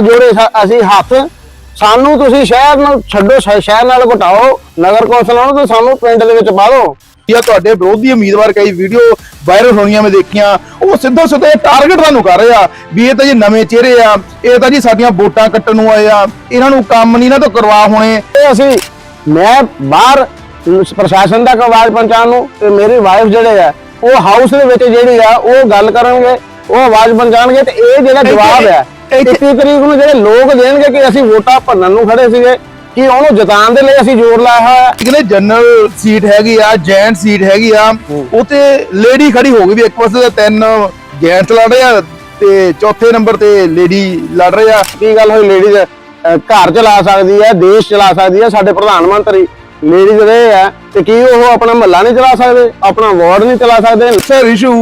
ਜੋੜੇ ਅਸੀਂ ਹੱਥ। ਸਾਨੂੰ ਤੁਸੀਂ ਸ਼ਹਿਰ ਨਾਲ ਛੱਡੋ ਸ਼ਹਿ- ਸ਼ਹਿਰ ਨਾਲ ਘਟਾਓ ਨਗਰ ਕੌਂਸਲ ਨੂੰ ਤੇ ਸਾਨੂੰ ਪਿੰਡ ਦੇ ਵਿੱਚ ਪਾ ਦਿਓ। ਜਾਂ ਤੁਹਾਡੇ ਵਿਰੋਧੀ ਉਮੀਦਵਾਰ ਕਈ ਵੀਡੀਓ ਵਾਇਰਲ ਹੋਣੀਆਂ ਮੈਂ ਦੇਖੀਆਂ ਉਹ ਸਿੱਧੋ ਸਿੱਧੇ ਟਾਰਗੇਟ ਤੁਹਾਨੂੰ ਕਰ ਰਹੇ ਆ ਵੀ ਇਹ ਤਾਂ ਜੀ ਨਵੇਂ ਚਿਹਰੇ ਆ ਇਹ ਤਾਂ ਜੀ ਸਾਡੀਆਂ ਵੋਟਾਂ ਕੱਟਣ ਨੂੰ ਆਏ ਆ ਇਹਨਾਂ ਨੂੰ ਕੰਮ ਨਹੀਂ ਨਾ ਤੋਂ ਕਰਵਾ ਹੋਣੇ। ਤੇ ਅਸੀਂ ਮੈਂ ਬਾਹਰ ਪ੍ਰਸ਼ਾਸਨ ਤੱਕ ਆਵਾਜ਼ ਪਹੁੰਚਾਉਣ ਨੂੰ ਤੇ ਮੇਰੀ ਵਾਈਫ ਜਿਹੜੇ ਆ ਉਹ ਹਾਊਸ ਦੇ ਵਿੱਚ ਜਿਹੜੀ ਆ ਉਹ ਗੱਲ ਕਰਨਗੇ ਉਹ ਆਵਾਜ਼ ਪਹੁੰਚਾਉਣਗੇ ਤੇ ਇਹ ਜਿਹੜਾ ਜਵਾਬ ਹੈ ਇੱਥੇ- 21 ਤਰੀਕ ਨੂੰ ਜਿਹੜੇ ਲੋਕ ਦੇਣਗੇ ਕਿ ਅਸੀਂ ਵੋਟਾਂ ਭੰਨਣ ਨੂੰ ਖੜੇ ਸੀਗੇ ਕਿ ਉਹਨੂੰ ਜਿਤਾਉਣ ਦੇ ਲਈ ਅਸੀਂ ਜ਼ੋਰ ਲਾਇਆ ਹੋਇਆ ਹੈ। ਕਹਿੰਦੇ ਜਨਰਲ ਸੀਟ ਹੈਗੀ ਆ ਜੈਂਟ ਸੀਟ ਹੈਗੀ ਆ ਉਤੇ ਲੇਡੀ ਖੜੀ ਹੋ ਗਈ ਵੀ ਇੱਕ ਪਾਸੇ ਤੇ ਤਿੰਨ ਜੈਂਟਸ ਲੜ ਰਹੇ ਆ ਤੇ ਚੌਥੇ ਨੰਬਰ ਤੇ ਲੇਡੀ ਲੜ ਰਹੇ ਆ। ਕੀ ਗੱਲ ਹੋਈ? ਲੇਡੀਜ਼ ਘਰ ਚਲਾ ਸਕਦੀ ਹੈ ਦੇਸ਼ ਚਲਾ ਸਕਦੀ ਹੈ ਸਾਡੇ ਪ੍ਰਧਾਨ ਮੰਤਰੀ ਲੇਡੀਜ਼ ਰਹੇ ਆ ਤੇ ਕੀ ਉਹ ਆਪਣਾ ਮਹੱਲਾ ਨਹੀਂ ਚਲਾ ਸਕਦੇ? ਆਪਣਾ ਵਾਰਡ ਨਹੀਂ ਚਲਾ ਸਕਦੇ? ਸਰ ਇਸ਼ੂ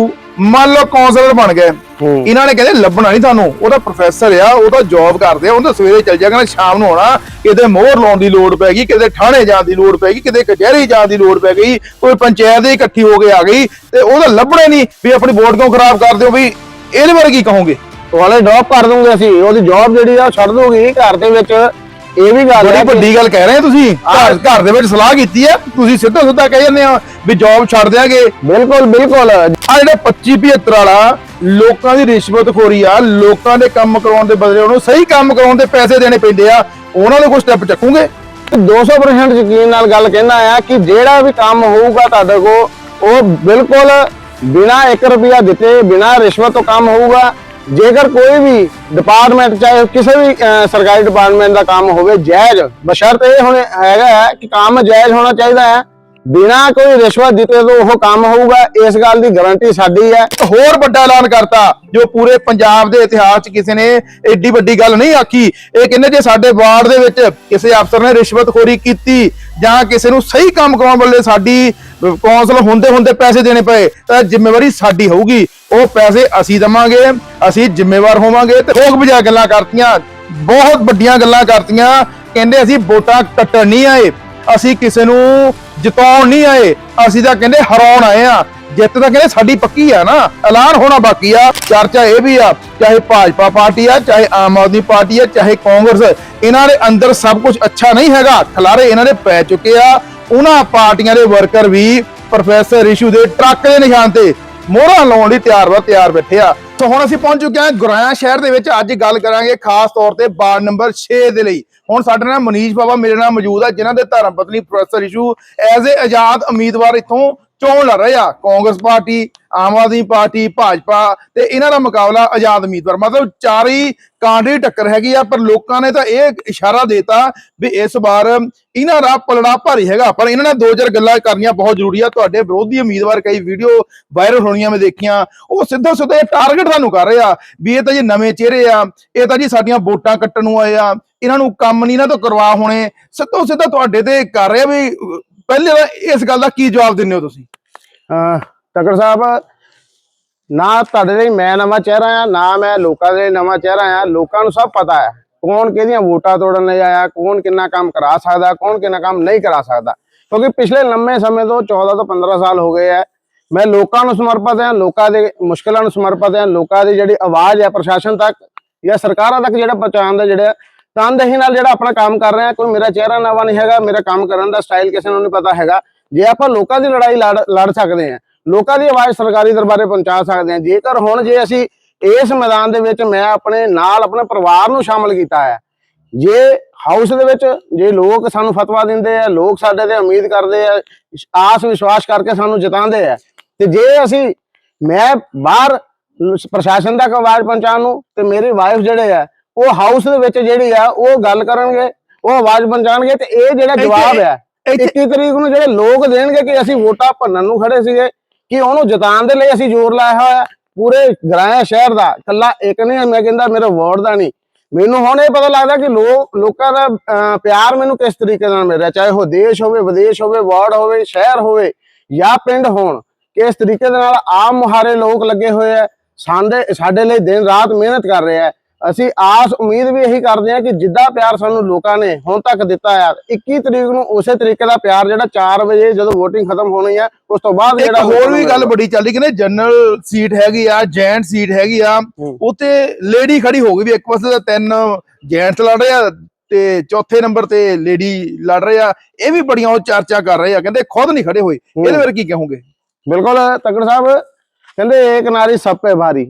ਮੰਨ ਲਓ ਕਾਉਂਸਲਰ ਬਣ ਗਏ। ਇਹਨਾਂ ਨੇ ਕਹਿੰਦੇ ਲੱਭਣਾ ਨਹੀਂ ਤੁਹਾਨੂੰ। ਉਹਦਾ ਪ੍ਰੋਫੈਸਰ ਆ ਉਹਦਾ ਜੌਬ ਕਰਦੇ ਆ ਉਹਦਾ ਸਵੇਰੇ ਚੱਲ ਜਾਗਾ ਸ਼ਾਮ ਨੂੰ ਆਉਣਾ। ਕਿਤੇ ਮੋਹਰ ਲਾਉਣ ਦੀ ਲੋੜ ਪੈ ਗਈ ਕਿਤੇ ਥਾਣੇ ਜਾਣ ਦੀ ਲੋੜ ਪੈ ਗਈ ਕਿਤੇ ਕਚਹਿਰੀ ਜਾਣ ਦੀ ਲੋੜ ਪੈ ਗਈ ਕੋਈ ਪੰਚਾਇਤ ਦੇ ਇਕੱਠੀ ਹੋ ਕੇ ਆ ਗਈ ਤੇ ਉਹਦਾ ਲੱਭਣਾ ਨਹੀਂ ਵੀ ਆਪਣੀ ਵੋਟ ਕਿਉਂ ਖਰਾਬ ਕਰਦੇ ਹੋ ਵੀ ਇਹਦੇ ਬਾਰੇ ਕੀ ਕਹੋਗੇ? ਵਾਲੇ ਡ੍ਰੌਪ ਕਰ ਦੂੰਗੇ ਅਸੀਂ ਉਹਦੀ ਜੌਬ ਜਿਹੜੀ ਆ ਛੱਡ ਦੂਗੀ ਘਰ ਦੇ ਵਿੱਚ। ਇਹ ਵੀ ਗੱਲ ਬੜੀ ਵੱਡੀ ਗੱਲ ਕਹਿ ਰਹੇ ਤੁਸੀਂ। ਘਰ ਘਰ ਦੇ ਵਿੱਚ ਸਲਾਹ ਕੀਤੀ ਹੈ ਤੁਸੀਂ ਸਿੱਧਾ ਸਿੱਧਾ ਕਹਿ ਜਾਂਦੇ ਆ ਵੀ ਜੌਬ ਛੱਡ ਦਿਆਂਗੇ। ਬਿਲਕੁਲ ਬਿਲਕੁਲ। ਆ ਜਿਹੜਾ 25 75 ਵਾਲਾ ਲੋਕਾਂ ਦੀ ਰਿਸ਼ਵਤਖੋਰੀ ਆ ਲੋਕਾਂ ਦੇ ਕੰਮ ਕਰਾਉਣ ਦੇ ਬਦਲੇ ਉਹਨੂੰ ਸਹੀ ਕੰਮ ਕਰਾਉਣ ਦੇ ਪੈਸੇ ਦੇਣੇ ਪੈਂਦੇ ਆ ਉਹਨਾਂ ਦੇ ਕੋਈ ਸਟੈਪ ਚੱਕੂਗੇ? 200% ਯਕੀਨ ਨਾਲ ਗੱਲ ਕਹਿਣਾ ਆ ਕਿ ਜਿਹੜਾ ਵੀ ਕੰਮ ਹੋਊਗਾ ਤੁਹਾਡੇ ਕੋ ਉਹ ਬਿਲਕੁਲ ਬਿਨਾ 1 ਰੁਪਿਆ ਦਿੱਤੇ ਬਿਨਾ ਰਿਸ਼ਵਤ ਤੋਂ ਕੰਮ ਹੋਊਗਾ। ਜੇਕਰ ਕੋਈ ਵੀ ਡਿਪਾਰਟਮੈਂਟ ਚਾਹੇ ਕਿਸੇ ਵੀ ਅਹ, ਸਰਕਾਰੀ ਡਿਪਾਰਟਮੈਂਟ ਦਾ ਕੰਮ ਹੋਵੇ ਜਾਇਜ਼ ਬਸ਼ਰਤ ਇਹ ਹੁਣ ਹੈਗਾ ਹੈ ਕਿ ਕੰਮ ਜਾਇਜ਼ ਹੋਣਾ ਚਾਹੀਦਾ ਹੈ ਬਿਨਾ ਕੋਈ ਰਿਸ਼ਵਤ ਦਿੱਤੇ ਤੋਂ ਉਹ ਕੰਮ ਹੋਊਗਾ, ਇਸ ਗੱਲ ਦੀ ਗਾਰੰਟੀ ਸਾਡੀ ਹੈ। ਹੋਰ ਵੱਡਾ ਐਲਾਨ ਕਰਤਾ, ਜੋ ਪੂਰੇ ਪੰਜਾਬ ਦੇ ਇਤਿਹਾਸ 'ਚ ਕਿਸੇ ਨੇ ਏਡੀ ਵੱਡੀ ਗੱਲ ਨਹੀਂ ਆਖੀ। ਇਹ ਕਹਿੰਦੇ ਜੇ ਸਾਡੇ ਵਾਰਡ ਦੇ ਵਿੱਚ ਕਿਸੇ ਅਫਸਰ ਨੇ ਰਿਸ਼ਵਤਖੋਰੀ ਕੀਤੀ ਜਾਂ ਕਿਸੇ ਨੂੰ ਸਹੀ ਕੰਮ ਕਰਾਉਣ ਵੱਲੇ ਸਾਡੀ ਕੌਂਸਲ ਹੁੰਦੇ ਹੁੰਦੇ ਪੈਸੇ ਦੇਣੇ ਪਏ, ਤਾਂ ਜ਼ਿੰਮੇਵਾਰੀ ਸਾਡੀ ਹੋਊਗੀ। ਉਹ ਪੈਸੇ ਅਸੀਂ ਦਵਾਂਗੇ, ਅਸੀਂ ਜ਼ਿੰਮੇਵਾਰ ਹੋਵਾਂਗੇ ਤੇ ਲੋਕ ਬਜਾ ਗੱਲਾਂ ਕਰਤੀਆਂ, ਬਹੁਤ ਵੱਡੀਆਂ ਗੱਲਾਂ ਕਰਤੀਆਂ। ਕਹਿੰਦੇ ਅਸੀਂ ਵੋਟਾਂ ਕੱਟਣ ਨਹੀਂ ਆਏ, ਅਸੀਂ ਕਿਸੇ ਨੂੰ ਜਿਤਾਉਣ ਨਹੀਂ ਆਏ, ਅਸੀਂ ਤਾਂ ਕਹਿੰਦੇ ਹਰਾਉਣ ਆਏ ਆ ਜਿੱਤ ਤਾਂ ਕਹਿੰਦੇ ਸਾਡੀ ਪੱਕੀ ਆ ਨਾ, ਐਲਾਨ ਹੋਣਾ ਬਾਕੀ ਆ, ਚਰਚਾ ਇਹ ਵੀ ਆ, ਚਾਹੇ ਭਾਜਪਾ ਪਾਰਟੀ ਆ, ਚਾਹੇ ਆਮ ਆਦਮੀ ਪਾਰਟੀ ਆ, ਚਾਹੇ ਕਾਂਗਰਸ, ਇਹਨਾਂ ਦੇ ਅੰਦਰ ਸਭ ਕੁਝ ਅੱਛਾ ਨਹੀਂ ਹੈਗਾ। ਖਲਾਰੇ ਇਹਨਾਂ ਦੇ ਪੈ ਚੁੱਕੇ ਆ, ਉਹਨਾਂ ਪਾਰਟੀਆਂ ਦੇ ਵਰਕਰ ਵੀ ਪ੍ਰੋਫੈਸਰ ਇਸ਼ੂ ਦੇ ਟਰੱਕ ਦੇ ਨਿਸ਼ਾਨ ਤੇ ਮੋਹਰਾਂ ਲਾਉਣ ਲਈ ਤਿਆਰ ਵਾ, ਤਿਆਰ ਬੈਠੇ ਆ। ਸੋ ਹੁਣ ਅਸੀਂ ਪਹੁੰਚ ਚੁੱਕੇ ਹਾਂ ਗੁਰਾਇਆ ਸ਼ਹਿਰ ਦੇ ਵਿੱਚ। ਅੱਜ ਗੱਲ ਕਰਾਂਗੇ ਖਾਸ ਤੌਰ ਤੇ ਵਾਰਡ ਨੰਬਰ 6 ਦੇ ਲਈ। ਹੁਣ ਸਾਡੇ ਨਾਲ ਮਨੀਸ਼ ਬਾਬਾ ਮੇਰੇ ਨਾਲ ਮੌਜੂਦ ਆ, ਜਿਨ੍ਹਾਂ ਦੇ ਧਰਮ ਪਤਨੀ ਪ੍ਰੋਫੈਸਰ ਇਸ਼ੂ, ਐਜ਼ ਏ ਆਜ਼ਾਦ ਉਮੀਦਵਾਰ ਇੱਥੋਂ ਚੋਣ ਲੜ ਰਹੇ ਆ, ਕਾਂਗਰਸ ਪਾਰਟੀ, ਆਮ ਆਦਮੀ ਪਾਰਟੀ, ਭਾਜਪਾ ਤੇ ਇਹਨਾਂ ਦਾ ਮੁਕਾਬਲਾ ਆਜ਼ਾਦ ਉਮੀਦਵਾਰ। ਮਤਲਬ ਚਾਰੇ ਹੀ ਟੱਕਰ ਹੈਗੀ ਆ, ਪਰ ਲੋਕਾਂ ਨੇ ਤਾਂ ਇਹ ਇਸ਼ਾਰਾ ਦੇਤਾ ਵੀ ਇਸ ਵਾਰ ਇਹਨਾਂ ਦਾ ਪਲੜਾ ਭਾਰੀ ਹੈਗਾ। ਪਰ ਇਹਨਾਂ ਨੇ ਦੋ ਚਾਰ ਗੱਲਾਂ ਕਰਨੀਆਂ ਬਹੁਤ ਜ਼ਰੂਰੀ ਆ। ਤੁਹਾਡੇ ਵਿਰੋਧੀ ਉਮੀਦਵਾਰ ਕਈ ਵੀਡੀਓ ਵਾਇਰਲ ਹੋਣੀਆਂ ਮੈਂ ਦੇਖੀਆਂ। ਉਹ ਸਿੱਧਾ ਸਿੱਧਾ ਟਾਰਗੇਟ ਸਾਨੂੰ ਕਰ ਰਹੇ ਆ ਵੀ ਇਹ ਤਾਂ ਜੀ ਨਵੇਂ ਚਿਹਰੇ ਆ, ਇਹ ਤਾਂ ਜੀ ਸਾਡੀਆਂ ਵੋਟਾਂ ਕੱਟਣ ਨੂੰ ਆਏ ਆ। ਇਹਨਾਂ ਨੂੰ ਕੰਮ ਨਹੀਂ ਨਾ ਤੋਂ ਕਰਵਾ ਹੋਣੇ। ਸਿੱਧੋ ਸਿੱਧਾ ਤੁਹਾਡੇ ਤੇ ਕਰ ਰਹੇ ਆ ਵੀ ਪਹਿਲੇ ਤਾਂ ਇਸ ਗੱਲ ਦਾ ਕੀ ਜਵਾਬ ਦਿੰਦੇ ਹੋ ਤੁਸੀਂ? ਅਹ ਤਕੜ ਸਾਹਿਬ, ਨਾ ਤੁਹਾਡੇ ਲਈ ਮੈਂ ਨਵਾਂ ਚਿਹਰਾ ਆ ਨਾ ਮੈਂ ਲੋਕਾਂ ਦੇ ਲਈ ਨਵਾਂ ਚਿਹਰਾ ਆ ਲੋਕਾਂ ਨੂੰ ਸਭ ਪਤਾ ਹੈ ਕੌਣ ਕਿਹਦੀਆਂ ਵੋਟਾਂ ਤੋੜਨ ਲਈ ਆਇਆ, ਕੌਣ ਕਿੰਨਾ ਕੰਮ ਕਰਾ ਸਕਦਾ, ਕੌਣ ਕਿੰਨਾ ਕੰਮ ਨਹੀਂ ਕਰਾ ਸਕਦਾ। ਕਿਉਂਕਿ ਪਿਛਲੇ ਲੰਮੇ ਸਮੇਂ ਤੋਂ 14 ਤੋਂ 15 ਸਾਲ ਹੋ ਗਏ ਆ ਮੈਂ ਲੋਕਾਂ ਨੂੰ ਸਮਰਪਿਤ ਹਾਂ, ਲੋਕਾਂ ਦੇ ਮੁਸ਼ਕਲਾਂ ਨੂੰ ਸਮਰਪਿਤ ਹਾਂ, ਲੋਕਾਂ ਦੀ ਜਿਹੜੀ ਆਵਾਜ਼ ਹੈ ਪ੍ਰਸ਼ਾਸਨ ਤੱਕ ਜਾਂ ਸਰਕਾਰਾਂ ਤੱਕ ਜਿਹੜਾ ਪਹੁੰਚਾਉਣ ਦਾ ਜਿਹੜਾ ਤਨਦੇਹੀ ਨਾਲ ਜਿਹੜਾ ਆਪਣਾ ਕੰਮ ਕਰ ਰਿਹਾ ਕੋਈ ਮੇਰਾ ਚਿਹਰਾ ਨਵਾਂ ਨਹੀਂ ਹੈਗਾ, ਮੇਰਾ ਕੰਮ ਕਰਨ ਦਾ ਸਟਾਈਲ ਕਿਸੇ ਨੂੰ ਨਹੀਂ ਪਤਾ ਹੈਗਾ। ਜੇ ਆਪਾਂ ਲੋਕਾਂ ਦੀ ਲੜਾਈ ਲੜ ਲੜ ਸਕਦੇ ਹਾਂ ਲੋਕਾਂ ਦੀ ਆਵਾਜ਼ ਸਰਕਾਰੀ ਦਰਬਾਰੇ ਪਹੁੰਚਾ ਸਕਦੇ ਹਾਂ ਜੇਕਰ ਹੁਣ ਜੇ ਅਸੀਂ ਇਸ ਮੈਦਾਨ ਦੇ ਵਿੱਚ ਮੈਂ ਆਪਣੇ ਨਾਲ ਆਪਣੇ ਪਰਿਵਾਰ ਨੂੰ ਸ਼ਾਮਲ ਕੀਤਾ ਹੈ, ਜੇ ਹਾਊਸ ਦੇ ਵਿੱਚ ਜੇ ਲੋਕ ਸਾਨੂੰ ਫਤਵਾ ਦਿੰਦੇ ਆ, ਲੋਕ ਸਾਡੇ ਤੇ ਉਮੀਦ ਕਰਦੇ ਆ, ਆਸ ਵਿਸ਼ਵਾਸ ਕਰਕੇ ਸਾਨੂੰ ਜਿਤਾਉਂਦੇ ਆ, ਤੇ ਜੇ ਅਸੀਂ, ਮੈਂ ਬਾਹਰ ਪ੍ਰਸ਼ਾਸਨ ਤੱਕ ਆਵਾਜ਼ ਪਹੁੰਚਾਉਣ ਨੂੰ, ਤੇ ਮੇਰੀ ਵਾਈਫ ਜਿਹੜੇ ਆ ਉਹ ਹਾਊਸ ਦੇ ਵਿੱਚ ਜਿਹੜੀ ਆ ਉਹ ਗੱਲ ਕਰਨਗੇ ਉਹ ਆਵਾਜ਼ ਪਹੁੰਚਾਉਣਗੇ ਤੇ ਇਹ ਜਿਹੜਾ ਜਵਾਬ ਹੈ 21 ਤਰੀਕ ਨੂੰ ਜਿਹੜੇ ਲੋਕ ਦੇਣਗੇ ਕਿ ਅਸੀਂ ਵੋਟਾਂ ਭੰਨਣ ਨੂੰ ਖੜੇ ਸੀਗੇ ਕਿ ਉਹਨੂੰ ਜਿਤਾਉਣ ਦੇ ਲਈ ਅਸੀਂ ਜ਼ੋਰ ਲਾਇਆ ਹੋਇਆ ਪੂਰੇ ਗਰਾਇਆ ਸ਼ਹਿਰ ਦਾ ਕੱਲਾ ਇੱਕ ਨਹੀਂ ਮੈਂ ਕਹਿੰਦਾ ਮੇਰੇ ਵਾਰਡ ਦਾ ਨਹੀਂ। ਮੈਨੂੰ ਹੁਣ ਇਹ ਪਤਾ ਲੱਗਦਾ ਕਿ ਲੋਕ ਲੋਕਾਂ ਦਾ ਪਿਆਰ ਮੈਨੂੰ ਕਿਸ ਤਰੀਕੇ ਨਾਲ ਮਿਲ ਰਿਹਾ ਚਾਹੇ ਉਹ ਦੇਸ਼ ਹੋਵੇ ਵਿਦੇਸ਼ ਹੋਵੇ ਵਾਰਡ ਹੋਵੇ ਸ਼ਹਿਰ ਹੋਵੇ ਜਾਂ ਪਿੰਡ ਹੋਣ ਕਿਸ ਤਰੀਕੇ ਦੇ ਨਾਲ ਆਮ ਮੁਹਾਰੇ ਲੋਕ ਲੱਗੇ ਹੋਏ ਆ ਸਾਡੇ ਸਾਡੇ ਲਈ ਦਿਨ ਰਾਤ ਮਿਹਨਤ ਕਰ ਰਹੇ ਆ। ਅਸੀਂ ਆਸ ਉਮੀਦ ਵੀ ਇਹੀ ਕਰਦੇ ਹਾਂ ਕਿ ਜਿੱਦਾਂ ਪਿਆਰ ਸਾਨੂੰ ਲੋਕਾਂ ਨੇ ਹੁਣ ਤੱਕ ਦਿੱਤਾ ਆ 21 ਤਰੀਕ ਨੂੰ ਉਸੇ ਤਰੀਕੇ ਦਾ ਪਿਆਰ ਜਿਹੜਾ 4 ਵਜੇ ਜਦੋਂ VOTING ਖਤਮ ਹੋਣੀ ਆ ਉਸ ਤੋਂ ਬਾਅਦ ਜਿਹੜਾ ਹੋਰ ਵੀ ਗੱਲ ਬੜੀ ਚੱਲਦੀ ਕਹਿੰਦੇ ਜਨਰਲ ਸੀਟ ਹੈਗੀ ਆ ਜੈਂਟ ਸੀਟ ਹੈਗੀ ਆ। ਉੱਤੇ ਲੇਡੀ ਖੜੀ ਹੋ ਗਈ ਵੀ ਇੱਕ ਪਾਸੇ ਤਾਂ ਤਿੰਨ ਜੈਂਟਸ ਲੜ ਰਹੇ ਆ ਤੇ ਚੌਥੇ ਨੰਬਰ ਤੇ ਲੇਡੀ ਲੜ ਰਹੇ ਆ ਇਹ ਵੀ ਬੜੀਆਂ ਉਹ ਚਰਚਾ ਕਰ ਰਹੇ ਆ ਕਹਿੰਦੇ ਖੁਦ ਨਹੀਂ ਖੜੇ ਹੋਏ ਇਹਦੇ ਬਾਰੇ ਕੀ ਕਹੋਗੇ ਬਿਲਕੁਲ ਤਕੜ ਸਾਹਿਬ ਕਹਿੰਦੇ ਇੱਕ ਨਾਰੀ ਸਭ ਪੇ ਭਾਰੀ।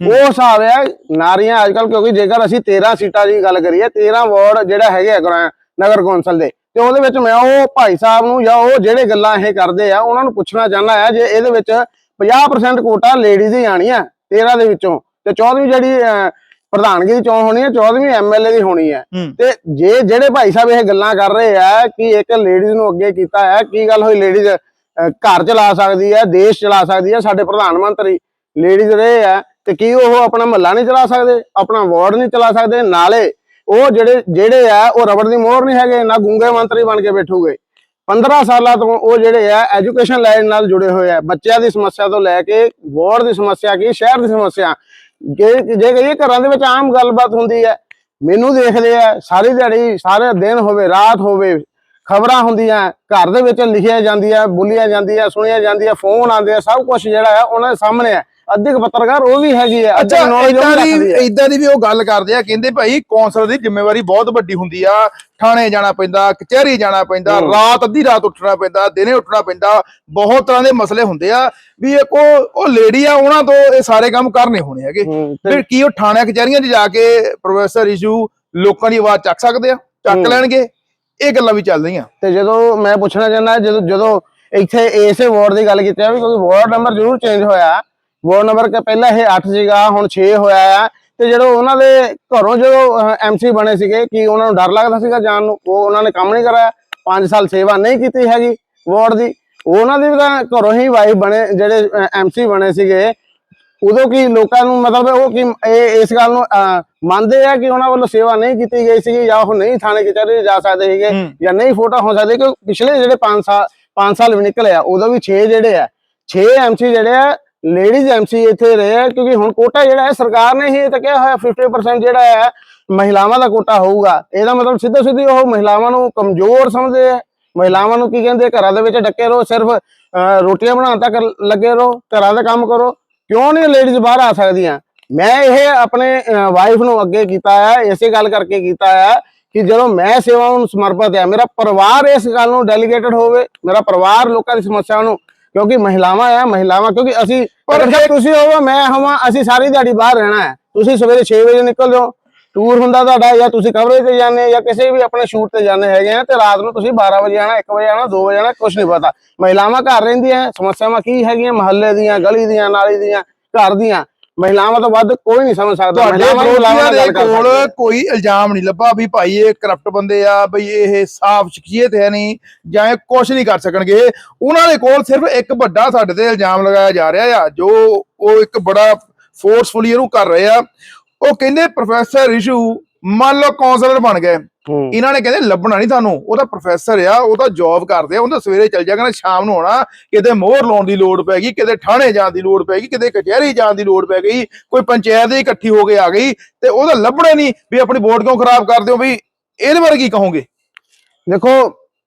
ਉਹ ਹਿਸਾਬ ਹੈ ਨਾਰੀਆਂ ਅੱਜ ਕੱਲ ਕਿਉਂਕਿ ਜੇਕਰ ਅਸੀਂ 13 ਸੀਟਾਂ ਦੀ ਗੱਲ ਕਰੀਏ 13 ਵਾਰਡ ਜਿਹੜਾ ਹੈਗੇ ਨਗਰ ਕੌਂਸਲ ਦੇ ਤੇ ਉਹਦੇ ਵਿੱਚ ਮੈਂ ਉਹ ਭਾਈ ਸਾਹਿਬ ਨੂੰ ਜਾਂ ਉਹ ਜਿਹੜੇ ਗੱਲਾਂ ਇਹ ਕਰਦੇ ਆ ਉਹਨਾਂ ਨੂੰ ਪੁੱਛਣਾ ਚਾਹੁੰਦਾ ਆ ਜੇ ਇਹਦੇ ਵਿੱਚ 50% ਕੋਟਾ ਲੇਡੀਜ਼ ਹੀ ਆਣੀ ਆ 13 ਦੇ ਵਿੱਚੋਂ ਤੇ 14ਵੀਂ ਜਿਹੜੀ ਪ੍ਰਧਾਨਗੀ ਦੀ ਚੋਣ ਹੋਣੀ ਹੈ 14ਵੀਂ ਐਮਐਲਏ ਦੀ ਹੋਣੀ ਹੂੰ। ਤੇ ਜੇ ਜਿਹੜੇ ਭਾਈ ਸਾਹਿਬ ਇਹ ਗੱਲਾਂ ਕਰ ਰਹੇ ਆ ਕਿ ਇੱਕ ਲੇਡੀਜ਼ ਨੂੰ ਅੱਗੇ ਕੀਤਾ ਹੈ ਕੀ ਗੱਲ ਹੋਈ? ਲੇਡੀਜ਼ ਘਰ ਚਲਾ ਸਕਦੀ ਹੈ ਦੇਸ਼ ਚਲਾ ਸਕਦੀ ਹੈ ਸਾਡੇ ਪ੍ਰਧਾਨ ਮੰਤਰੀ ਲੇਡੀਜ਼ ਰਹੇ ਆ ਤੇ ਕੀ ਉਹ ਆਪਣਾ ਮਹੱਲਾ ਨਹੀਂ ਚਲਾ ਸਕਦੇ, ਆਪਣਾ ਵਾਰਡ ਨਹੀਂ ਚਲਾ ਸਕਦੇ, ਨਾਲੇ ਉਹ ਜਿਹੜੇ ਜਿਹੜੇ ਆ, ਉਹ ਰਬੜ ਦੀ ਮੋਹਰ ਨਹੀਂ ਹੈਗੇ, ਨਾ ਗੁੰਗੇ ਮੰਤਰੀ ਬਣ ਕੇ ਬੈਠੂਗੇ। 15 ਸਾਲਾਂ ਤੋਂ ਉਹ ਜਿਹੜੇ ਆ ਐਜੂਕੇਸ਼ਨ ਲਾਈਨ ਨਾਲ ਜੁੜੇ ਹੋਏ ਆ। ਬੱਚਿਆਂ ਦੀ ਸਮੱਸਿਆ ਤੋਂ ਲੈ ਕੇ ਵਾਰਡ ਦੀ ਸਮੱਸਿਆ ਕੀ, ਸ਼ਹਿਰ ਦੀ ਸਮੱਸਿਆ। ਜੇ ਜੇ ਕਹੀਏ ਘਰਾਂ ਦੇ ਵਿੱਚ ਆਮ ਗੱਲਬਾਤ ਹੁੰਦੀ ਹੈ, ਮੈਨੂੰ ਦੇਖਦੇ ਆ, ਸਾਰੀ ਦਿਹਾੜੀ, ਸਾਰੇ ਦਿਨ ਹੋਵੇ, ਰਾਤ ਹੋਵੇ, ਖਬਰਾਂ ਹੁੰਦੀਆਂ, ਘਰ ਦੇ ਵਿੱਚ ਲਿਖੀਆਂ ਜਾਂਦੀਆਂ, ਬੋਲੀਆਂ ਜਾਂਦੀਆਂ, ਸੁਣੀਆਂ ਜਾਂਦੀਆਂ, ਫੋਨ ਆਉਂਦੇ ਆ, ਸਭ ਕੁਝ ਜਿਹੜਾ ਹੈ ਉਹਨਾਂ ਦੇ ਸਾਹਮਣੇ ਹੈ ਅੱਧੇ ਕੁ ਪੱਤਰਕਾਰ ਉਹ ਵੀ ਹੈਗੀ ਆ ਅੱਧੇ ਅੱਛਾ knowledge ਉਹ ਇਦਾਂ ਵੀ ਦੀ ਹੈ ਇਦਾਂ ਦੀ ਵੀ ਉਹ ਗੱਲ ਕਰਦੇ ਆ ਕਹਿੰਦੇ ਭਾਈ ਕੌਂਸਲਰ ਦੀ ਜ਼ਿੰਮੇਵਾਰੀ ਬਹੁਤ ਵੱਡੀ ਹੁੰਦੀ ਆ ਥਾਣੇ ਜਾਣਾ ਪੈਂਦਾ ਕਚਹਿਰੀ ਜਾਣਾ ਪੈਂਦਾ। ਰਾਤ ਅੱਧੀ ਰਾਤ ਉੱਠਣਾ ਪੈਂਦਾ ਦਿਨੇ ਉੱਠਣਾ ਪੈਂਦਾ ਬਹੁਤ ਤਰ੍ਹਾਂ ਦੇ ਮਸਲੇ ਹੁੰਦੇ ਆ ਵੀ ਇੱਕ ਉਹ ਉਹ ਲੇਡੀ ਆ ਉਹਨਾਂ ਤੋਂ ਇਹ ਸਾਰੇ ਕੰਮ ਕਰਨੇ ਹੋਣੇ ਹੈਗੇ ਹੂੰ, ਤੇ ਫਿਰ ਕੀ ਉਹ ਥਾਣਿਆਂ ਕਚਹਿਰੀਆਂ 'ਚ ਜਾ ਕੇ ਪ੍ਰੋਫੈਸਰ ਇਸ਼ੂ ਲੋਕਾਂ ਦੀ ਆਵਾਜ਼ ਚੱਕ ਸਕਦੇ ਆ ਚੱਕ। ਲੈਣਗੇ ਇਹ ਗੱਲਾਂ ਵੀ ਚੱਲਦੀਆਂ ਤੇ ਜਦੋਂ ਮੈਂ ਪੁੱਛਣਾ ਚਾਹੁੰਦਾ ਜਦੋਂ ਜਦੋਂ ਇੱਥੇ ਇਸੇ ਵਾਰਡ ਦੀ ਗੱਲ ਕੀਤੀ ਆ ਵੀ ਕਿਉਂਕਿ ਵਾਰਡ ਨੰਬਰ ਜ਼ਰੂਰ ਚੇਂਜ ਹੋਇਆ ਵਾਰਡ ਨੰਬਰ ਕਿ ਪਹਿਲਾਂ ਇਹ 8 ਸੀਗਾ ਹੁਣ 6 ਹੋਇਆ ਆ। ਤੇ ਜਦੋਂ ਉਹਨਾਂ ਦੇ ਘਰੋਂ ਜਦੋਂ ਐਮਸੀ ਬਣੇ ਸੀਗੇ ਕਿ ਉਹਨਾਂ ਨੂੰ ਡਰ ਲੱਗਦਾ ਸੀਗਾ ਜਾਣ ਨੂੰ? ਉਹ ਉਹਨਾਂ ਨੇ ਕੰਮ ਨਹੀਂ ਕਰਾਇਆ। 5 ਸਾਲ ਸੇਵਾ ਨਹੀਂ ਕੀਤੀ ਹੈਗੀ ਵਾਰਡ ਦੀ। ਉਹਨਾਂ ਦੀ ਤਾਂ ਘਰੋਂ ਹੀ ਵਾਈਫ ਬਣੇ ਜਿਹੜੇ ਐਮਸੀ ਬਣੇ ਸੀਗੇ। ਉਦੋਂ ਕੀ ਲੋਕਾਂ ਨੂੰ ਮਤਲਬ ਉਹ ਕੀ ਇਹ ਇਸ ਗੱਲ ਨੂੰ ਮੰਨਦੇ ਆ ਕਿ ਉਹਨਾਂ ਵੱਲੋਂ ਸੇਵਾ ਨਹੀਂ ਕੀਤੀ ਗਈ ਸੀ ਜਾਂ ਉਹ ਨਹੀਂ ਥਾਣੇ ਕਚਹਿਰੀ ਜਾ ਸਕਦੇ ਸੀਗੇ। ਜਾਂ ਨਹੀਂ ਫੋਟੋ ਹੋ ਸਕਦੀ? ਕਿ ਪਿਛਲੇ ਜਿਹੜੇ 5 ਸਾਲ 5 ਸਾਲ ਵੀ ਨਿਕਲੇ ਆ ਉਦੋਂ ਵੀ 6 ਜਿਹੜੇ ਆ। 6 ਐਮਸੀ ਜਿਹੜੇ ਆ ਲੇਡੀਜ਼ ਐਮਸੀ ਇੱਥੇ ਰਹੇ ਆ, ਕਿਉਂਕਿ ਹੁਣ ਕੋਟਾ ਜਿਹੜਾ ਹੈ, ਸਰਕਾਰ ਨੇ ਹੀ ਇਹ ਤਾਂ ਕਿਹਾ ਹੋਇਆ 50% ਜਿਹੜਾ ਹੈ, ਮਹਿਲਾਵਾਂ ਦਾ ਕੋਟਾ ਹੋਊਗਾ। ਇਹਦਾ ਮਤਲਬ ਸਿੱਧਾ ਸਿੱਧੀ ਉਹ ਮਹਿਲਾਵਾਂ ਨੂੰ ਕਮਜ਼ੋਰ ਸਮਝਦੇ ਆ। ਮਹਿਲਾਵਾਂ ਨੂੰ ਕੀ ਕਹਿੰਦੇ ਘਰਾਂ ਦੇ ਵਿੱਚ ਡੱਕੇ ਰਹੋ, ਸਿਰਫ ਰੋਟੀਆਂ ਬਣਾਉਣ ਤੱਕ ਲੱਗੇ ਰਹੋ, ਘਰਾਂ ਦਾ ਕੰਮ ਕਰੋ। ਕਿਉਂ ਨਹੀਂ ਲੇਡੀਜ਼ ਬਾਹਰ ਆ ਸਕਦੀਆਂ? ਮੈਂ ਇਹ ਆਪਣੇ ਵਾਈਫ ਨੂੰ ਅੱਗੇ ਕੀਤਾ ਹੈ ਇਸੇ ਗੱਲ ਕਰਕੇ ਕੀਤਾ ਹੈ ਕਿ ਜਦੋਂ ਮੈਂ ਸੇਵਾ ਨੂੰ ਸਮਰਪਿਤ ਹੈ ਮੇਰਾ ਪਰਿਵਾਰ ਇਸ ਗੱਲ ਨੂੰ ਡੈਲੀਗੇਟਡ ਹੋਵੇ, ਮੇਰਾ ਪਰਿਵਾਰ ਲੋਕਾਂ ਦੀ ਸਮੱਸਿਆ ਨੂੰ ਕਿਉਂਕਿ ਮਹਿਲਾਵਾਂ ਆ ਮਹਿਲਾਵਾਂ ਕਿਉਂਕਿ ਅਸੀਂ ਪਰ ਤੁਸੀਂ ਹੋਵੋ ਮੈਂ ਹੋਵਾਂ ਅਸੀਂ ਸਾਰੀ ਦਿਹਾੜੀ ਬਾਹਰ ਰਹਿਣਾ ਹੈ। ਤੁਸੀਂ ਸਵੇਰੇ 6 ਵਜੇ ਨਿਕਲ ਜਾਓ। ਟੂਰ ਹੁੰਦਾ ਤੁਹਾਡਾ ਜਾਂ ਤੁਸੀਂ ਕਵਰੇਜ ਤੇ ਜਾਂਦੇ ਜਾਂ ਕਿਸੇ ਵੀ ਆਪਣੇ ਸ਼ੂਟ ਤੇ ਜਾਂਦੇ ਹੈਗੇ ਆ ਤੇ ਰਾਤ ਨੂੰ ਤੁਸੀਂ 12 ਵਜੇ ਆਣਾ 1 ਵਜੇ ਆਣਾ 2 ਵਜੇ ਆਣਾ ਕੁਝ ਨਹੀਂ ਪਤਾ। ਮਹਿਲਾਵਾਂ ਘਰ ਰਹਿੰਦੀਆਂ ਸਮੱਸਿਆਵਾਂ ਕੀ ਹੈਗੀਆਂ? ਮਹੱਲੇ ਦੀਆਂ ਗਲੀ ਦੀਆਂ ਨਾਲੀ ਦੀਆਂ ਘਰ ਦੀਆਂ। ਮਹਿਲਾਵਾਂ ਤੋਂ ਵੱਧ ਕੋਈ ਨਹੀਂ ਸਮਝ ਸਕਦਾ। ਤੁਹਾਡੇ ਮਹਿਲਾਵਾਂ ਦੇ ਕੋਲ। ਕੋਈ ਇਲਜ਼ਾਮ ਨਹੀਂ ਲੱਭਾ ਵੀ ਭਾਈ ਇਹ ਕਰਪਟ ਬੰਦੇ ਆ ਬਈ ਇਹ ਸਾਫ਼ ਸ਼ਖਸੀਅਤ ਹੈ ਨਹੀਂ ਜਾਂ ਇਹ ਕੁਝ ਨਹੀਂ ਕਰ ਸਕਣਗੇ। ਉਹਨਾਂ ਦੇ ਕੋਲ ਸਿਰਫ ਇੱਕ ਵੱਡਾ ਸਾਡੇ ਤੇ ਇਲਜ਼ਾਮ ਲਗਾਇਆ ਜਾ ਰਿਹਾ ਆ ਜੋ ਉਹ ਇੱਕ ਬੜਾ ਫੋਰਸਫੁਲੀ ਇਹਨੂੰ ਕਰ ਰਹੇ ਆ। ਉਹ ਕਹਿੰਦੇ ਪ੍ਰੋਫੈਸਰ ਰਿਸ਼ੂ ਮੰਨ ਲਓ ਕਾਉਂਸਲਰ ਬਣ ਗਏ। ਇਹਨਾਂ ਨੇ ਕਹਿੰਦੇ ਲੱਭਣਾ ਨਹੀਂ ਤੁਹਾਨੂੰ। ਉਹ ਤਾਂ ਪ੍ਰੋਫੈਸਰ ਆ ਉਹ ਤਾਂ ਜੌਬ ਕਰਦੇ ਆ। ਉਹਦਾ ਸਵੇਰੇ ਚੱਲ ਜਾ ਕਰਨਾ ਸ਼ਾਮ ਨੂੰ ਆਉਣਾ। ਕਿਤੇ ਮੋਹਰ ਲਾਉਣ ਦੀ ਲੋੜ ਪੈ ਗਈ ਕਿਤੇ ਥਾਣੇ ਜਾਣ ਦੀ ਲੋੜ ਪੈ ਗਈ ਕਿਤੇ ਕਚਹਿਰੀ ਜਾਣ ਦੀ ਲੋੜ ਪੈ ਗਈ ਕੋਈ ਪੰਚਾਇਤ ਹੀ ਇਕੱਠੀ ਹੋ ਕੇ ਆ ਗਈ ਤੇ ਉਹਦਾ ਲੱਭਣਾ ਹੀ ਨਹੀਂ ਵੀ ਆਪਣੀ ਵੋਟ ਕਿਉਂ ਖਰਾਬ ਕਰਦੇ ਹੋ ਵੀ ਇਹਦੇ ਬਾਰੇ ਕੀ ਕਹੋਗੇ? ਦੇਖੋ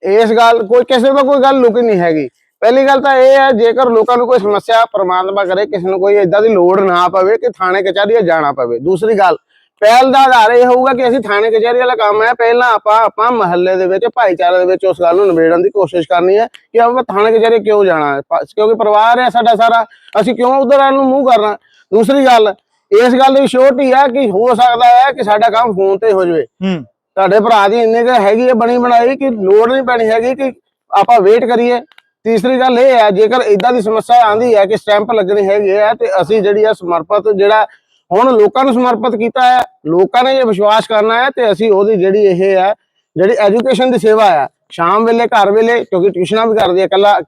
ਇਸ ਗੱਲ ਕੋਈ ਕਿਸੇ ਤੋਂ ਕੋਈ ਗੱਲ ਲੁਕੀ ਨਹੀਂ ਹੈਗੀ। ਪਹਿਲੀ ਗੱਲ ਤਾਂ ਇਹ ਹੈ ਜੇਕਰ ਲੋਕਾਂ ਨੂੰ ਕੋਈ ਸਮੱਸਿਆ ਪ੍ਰਮਾਤਮਾ ਕਰੇ ਕਿਸੇ ਨੂੰ ਕੋਈ ਇਦਾਂ ਦੀ ਲੋੜ ਨਾ ਪਵੇ ਕਿ ਥਾਣੇ ਕਚਹਿਰੀ ਜਾਣਾ ਪਵੇ। ਦੂਸਰੀ ਗੱਲ ਪਹਿਲ ਦਾ ਆਧਾਰ ਇਹ ਹੋਊਗਾ ਕਿ ਅਸੀਂ ਥਾਣੇ ਕਚਹਿਰੀ ਵਾਲਾ ਕੰਮ ਹੈ। ਪਹਿਲਾਂ ਆਪਾਂ ਆਪਾਂ ਮਹੱਲੇ ਦੇ ਵਿੱਚ ਭਾਈਚਾਰੇ ਦੇ ਵਿੱਚ ਉਸ ਗੱਲ ਨੂੰ ਨਿਬੇੜਨ ਦੀ ਕੋਸ਼ਿਸ਼ ਕਰਨੀ ਹੈ ਕਿ ਆਪਾਂ ਥਾਣੇ ਕਚਹਿਰੀ ਕਿਉਂ ਜਾਣਾ ਹੈ। ਕਿਉਂਕਿ ਪਰਿਵਾਰ ਹੈ ਸਾਡਾ ਸਾਰਾ ਅਸੀਂ ਕਿਉਂ ਉਧਰ ਵੱਲ ਨੂੰ ਮੂੰਹ ਕਰਨਾ ਦੂਸਰੀ ਗੱਲ ਇਸ ਗੱਲ ਦੀ ਸ਼ੋਰਟੀ ਹੈ ਕਿ ਹੋ ਸਕਦਾ ਹੈ ਕਿ ਸਾਡਾ ਕੰਮ ਫੋਨ ਤੇ ਹੋ ਜਾਵੇ। ਹੂੰ। ਤੁਹਾਡੇ ਭਰਾ ਦੀ ਇੰਨੇ ਕੁ ਹੈਗੀ ਹੈ ਬਣੀ ਬਣਾਈ ਕਿ ਲੋੜ ਨਹੀਂ ਪੈਣੀ ਹੈਗੀ ਕਿ ਆਪਾਂ ਵੇਟ ਕਰੀਏ। ਤੀਸਰੀ ਗੱਲ ਇਹ ਹੈ ਜੇਕਰ ਇਦਾਂ ਦੀ ਸਮੱਸਿਆ ਆਂਦੀ ਹੈ ਕਿ ਸਟੈਂਪ ਲੱਗਣੀ ਹੈਗੀ ਹੈ ਤੇ ਅਸੀਂ ਜਿਹੜੀ ਆ ਸਮਰਪਿਤ ਜਿਹੜਾ ਹੁਣ ਲੋਕਾਂ ਨੂੰ ਸਮਰਪਿਤ ਕੀਤਾ ਹੈ, ਲੋਕਾਂ ਨੇ ਜੇ ਵਿਸ਼ਵਾਸ ਕਰਨਾ ਹੈ ਤੇ ਅਸੀਂ ਉਹਦੀ ਜਿਹੜੀ ਇਹ ਹੈ, ਜਿਹੜੀ ਐਜੂਕੇਸ਼ਨ ਦੀ ਸੇਵਾ ਹੈ, ਸ਼ਾਮ ਵੇਲੇ ਘਰ ਵੇਲੇ, ਕਿਉਂਕਿ ਟਿਊਸ਼ਨਾਂ ਵੀ ਕਰਦੇ ਆ ਕੱਲਾ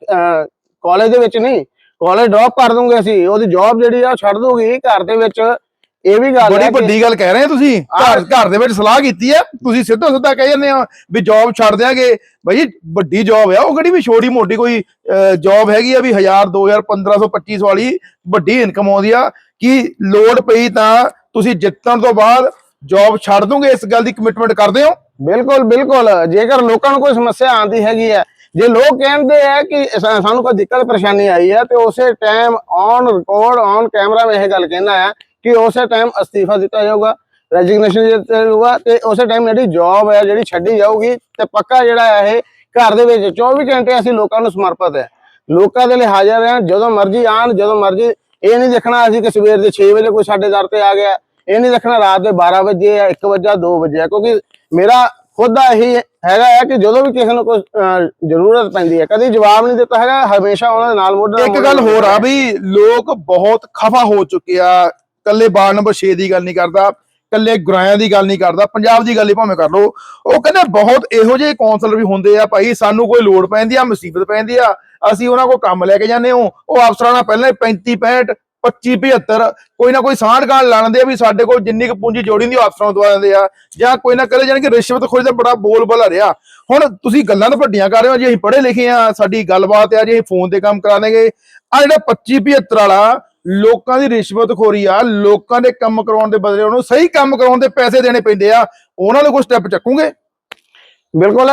ਕਾਲਜ ਦੇ ਵਿੱਚ ਨਹੀਂ ਕਾਲਜ ਡ੍ਰੌਪ ਕਰ ਦੂੰਗੇ ਅਸੀਂ, ਉਹਦੀ ਜੌਬ ਜਿਹੜੀ ਆ ਉਹ ਛੱਡ ਦੂਗੀ, ਘਰ ਦੇ ਵਿੱਚ ਇਹ ਵੀ ਗੱਲ ਬੜੀ ਵੱਡੀ ਗੱਲ ਕਹਿ ਰਹੇ ਆ ਤੁਸੀਂ। ਘਰ ਘਰ ਦੇ ਵਿੱਚ ਸਲਾਹ ਕੀਤੀ ਹੈ। ਤੁਸੀਂ ਸਿੱਧਾ ਸਿੱਧਾ ਕਹਿ ਜਾਂਦੇ ਆ ਵੀ ਜੌਬ ਛੱਡ ਦਿਆਂਗੇ। ਬਈ ਵੱਡੀ ਜੌਬ ਆ ਉਹ ਕਿਹੜੀ ਵੀ ਛੋਟੀ ਮੋਟੀ ਕੋਈ ਜੌਬ ਹੈਗੀ ਆ ਵੀ 1000 2000 1500 2500 ਵਾਲੀ ਵੱਡੀ ਇਨਕਮ ਆਉਂਦੀ ਆ। ਕਿ ਲੋਡ ਪਈ ਤਾਂ ਤੁਸੀਂ ਜਿੱਤਣ ਤੋਂ ਬਾਅਦ ਜੌਬ ਛੱਡ ਦੋਗੇ? ਇਸ ਗੱਲ ਦੀ ਕਮਿਟਮੈਂਟ ਕਰਦੇ ਹੋ? ਬਿਲਕੁਲ ਬਿਲਕੁਲ। ਜੇਕਰ ਲੋਕਾਂ ਨੂੰ ਕੋਈ ਸਮੱਸਿਆ ਆਂਦੀ ਹੈਗੀ ਹੈ ਜੇ ਲੋਕ ਕਹਿੰਦੇ ਆ ਕਿ ਸਾਨੂੰ ਕੋਈ ਦਿੱਕਤ ਪਰੇਸ਼ਾਨੀ ਆਈ ਹੈ ਤੇ ਉਸੇ time on record on camera ਮੈਂ ਇਹ ਗੱਲ ਕਹਿਣਾ ਹੈ ਕਿ ਉਸੇ ਟਾਈਮ ਅਸਤੀਫਾ ਦਿੱਤਾ ਜਾਊਗਾ ਰੈਜ਼ਿਗਨੇਸ਼ਨ ਦਿੱਤਾ ਤੇ ਉਸੇ ਟਾਈਮ ਜਿਹੜੀ ਜੌਬ ਹੈ ਜਿਹੜੀ ਛੱਡੀ ਜਾਊਗੀ ਤੇ ਪੱਕਾ ਜਿਹੜਾ ਹੈ ਇਹ ਘਰ ਦੇ ਵਿੱਚ 24 ਘੰਟੇ ਅਸੀਂ ਲੋਕਾਂ ਨੂੰ ਸਮਰਪਿਤ ਹੈ ਲੋਕਾਂ ਦੇ ਲਈ ਹਾਜ਼ਰ ਹਾਂ ਜਦੋਂ ਮਰਜ਼ੀ ਆਣ ਜਦੋਂ ਮਰਜ਼ੀ ਇਹ ਨਹੀਂ ਦੇਖਣਾ ਅਸੀਂ ਕਿ ਸਵੇਰ ਦੇ 6 ਵਜੇ ਕੋਈ ਸਾਡੇ ਦਰ ਤੇ ਆ ਗਿਆ ਇਹ ਨਹੀਂ ਦੇਖਣਾ ਰਾਤ ਦੇ 12 ਵਜੇ ਆ 1 ਵਜੇ 2 ਵਜੇ ਕਿਉਂਕਿ ਮੇਰਾ ਖੁਦ ਦਾ ਇਹੀ ਹੈਗਾ ਹੈ ਕਿ ਜਦੋਂ ਵੀ ਕਿਸੇ ਨੂੰ ਕੋਈ ਜ਼ਰੂਰਤ ਪੈਂਦੀ ਹੈ ਕਦੀ ਜਵਾਬ ਨਹੀਂ ਦਿੱਤਾ ਹੈਗਾ ਹਮੇਸ਼ਾ ਉਹਨਾਂ ਦੇ ਨਾਲ ਮੋਢੇ ਇੱਕ ਗੱਲ ਹੋਰ ਆ। ਵੀ ਲੋਕ ਬਹੁਤ ਖਫਾ ਹੋ ਚੁੱਕੇ ਆ ਕੱਲੇ ਵਾਰਡ ਨੰਬਰ 6 ਦੀ ਗੱਲ ਨਹੀਂ ਕਰਦਾ ਕੱਲੇ ਗੁਰਾਇਆਂ ਦੀ ਗੱਲ ਨਹੀਂ ਕਰਦਾ, ਪੰਜਾਬ ਦੀ ਗੱਲ ਹੀ ਭਾਵੇਂ ਕਰ ਲਓ। ਉਹ ਕਹਿੰਦੇ ਬਹੁਤ ਇਹੋ ਜਿਹੇ ਕਾਉਂਸਲਰ ਵੀ ਹੁੰਦੇ ਆ ਭਾਈ, ਸਾਨੂੰ ਕੋਈ ਲੋੜ ਪੈਂਦੀ ਆ, ਮੁਸੀਬਤ ਪੈਂਦੀ ਆ, ਅਸੀਂ ਉਹਨਾਂ ਕੋਲ ਕੰਮ ਲੈ ਕੇ ਜਾਂਦੇ ਹਾਂ। ਉਹ ਅਫਸਰਾਂ ਨਾਲ ਪਹਿਲਾਂ ਹੀ 35 65 25 75 ਕੋਈ ਨਾ ਕੋਈ ਸਾਂਢ ਗਾਲ ਲਾਣਦੇ ਆ ਵੀ ਸਾਡੇ ਕੋਲ ਜਿੰਨੀ ਕੁ ਪੂੰਜੀ ਜੋੜੀ ਹੁੰਦੀ ਅਫਸਰਾਂ ਨੂੰ ਦਵਾ ਦਿੰਦੇ ਆ। ਜਾਂ ਕੋਈ ਨਾ ਕਰੇ ਜਾਣੀ ਕਿ ਰਿਸ਼ਵਤ ਖੋਜ ਦਾ ਬੜਾ ਬੋਲ ਬਲਾ ਰਿਹਾ। ਹੁਣ ਤੁਸੀਂ ਗੱਲਾਂ ਤਾਂ ਵੱਡੀਆਂ ਕਰ ਰਹੇ ਹੋ, ਜੀ ਅਸੀਂ ਪੜ੍ਹੇ ਲਿਖੇ ਆ, ਸਾਡੀ ਗੱਲਬਾਤ ਆ, ਜੀ ਅਸੀਂ ਫੋਨ ਤੇ ਕੰਮ ਕਰਾ ਦੇਂਗੇ ਆ ਜਿਹੜਾ 25 75 ਵਾਲਾ ਲੋਕਾਂ ਦੀ ਰਿਸ਼ਵਤਖੋਰੀ ਆ, ਲੋਕਾਂ ਦੇ ਕੰਮ ਕਰਾਉਣ ਦੇ ਬਦਲੇ ਉਹਨੂੰ ਸਹੀ ਕੰਮ ਕਰਾਉਣ ਦੇ ਪੈਸੇ ਦੇਣੇ ਪੈਂਦੇ ਆ, ਉਹਨਾਂ ਨੂੰ ਕੋਈ ਸਟੈਪ ਚੱਕੂਗੇ? ਬਿਲਕੁਲ